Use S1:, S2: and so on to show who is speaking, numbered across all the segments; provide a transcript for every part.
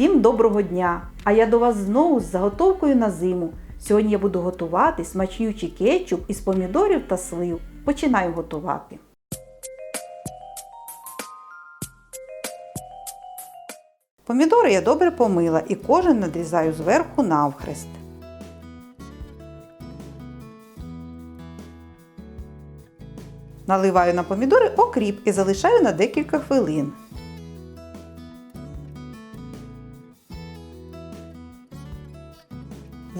S1: Всім доброго дня! А я до вас знову з заготовкою на зиму. Сьогодні я буду готувати смачнючий кетчуп із помідорів та слив. Починаю готувати. Помідори я добре помила і кожен надрізаю зверху навхрест. Наливаю на помідори окріп і залишаю на декілька хвилин.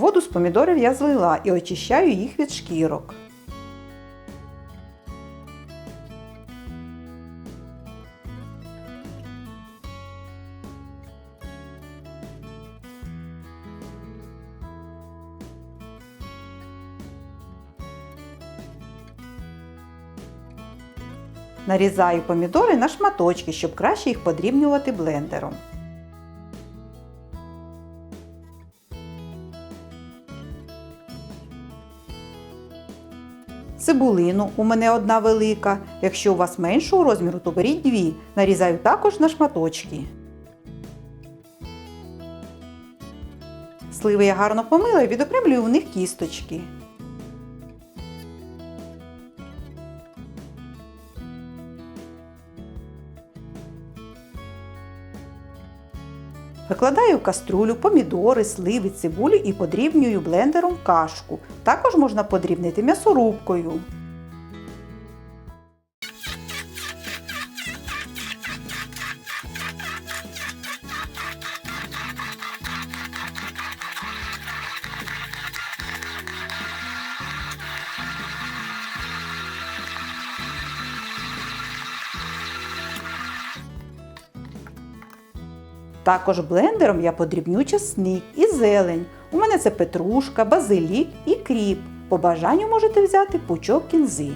S1: Воду з помідорів я злила і очищаю їх від шкірок. Нарізаю помідори на шматочки, щоб краще їх подрібнювати блендером. Цибулину у мене одна велика. Якщо у вас меншого розміру, то беріть дві. Нарізаю також на шматочки. Сливи я гарно помила і відокремлюю в них кісточки. Викладаю в каструлю помідори, сливи, цибулю і подрібнюю блендером кашку. Також можна подрібнити м'ясорубкою. Також блендером я подрібню часник і зелень. У мене це петрушка, базилік і кріп. По бажанню можете взяти пучок кінзи.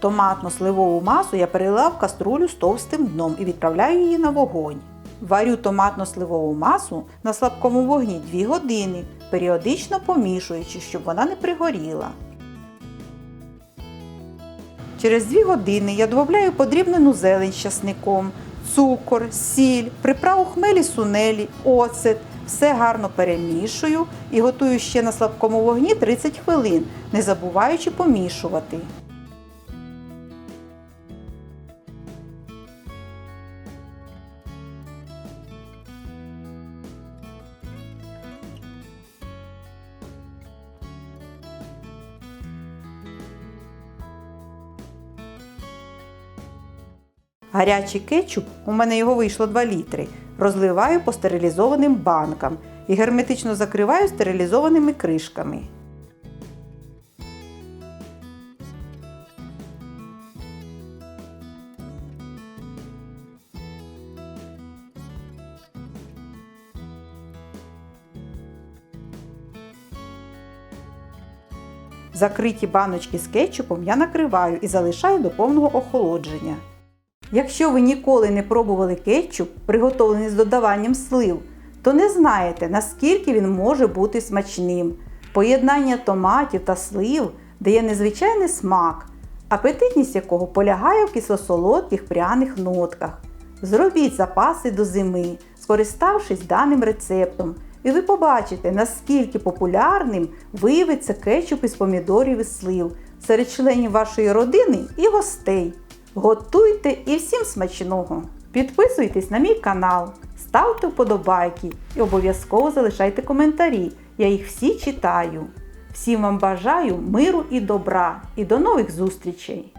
S1: Томатно-сливову масу я перелила в каструлю з товстим дном і відправляю її на вогонь. Варю томатно-сливову масу на слабкому вогні 2 години, періодично помішуючи, щоб вона не пригоріла. Через 2 години я додаю подрібнену зелень з часником, цукор, сіль, приправу хмелі сунелі, оцет. Все гарно перемішую і готую ще на слабкому вогні 30 хвилин, не забуваючи помішувати. Гарячий кетчуп, у мене його вийшло 2 літри, розливаю по стерилізованим банкам і герметично закриваю стерилізованими кришками. Закриті баночки з кетчупом я накриваю і залишаю до повного охолодження. Якщо ви ніколи не пробували кетчуп, приготовлений з додаванням слив, то не знаєте, наскільки він може бути смачним. Поєднання томатів та слив дає незвичайний смак, апетитність якого полягає в кисло-солодких пряних нотках. Зробіть запаси до зими, скориставшись даним рецептом, і ви побачите, наскільки популярним виявиться кетчуп із помідорів і слив серед членів вашої родини і гостей. Готуйте і всім смачного! Підписуйтесь на мій канал, ставте вподобайки і обов'язково залишайте коментарі. Я їх всі читаю. Всім вам бажаю миру і добра і до нових зустрічей!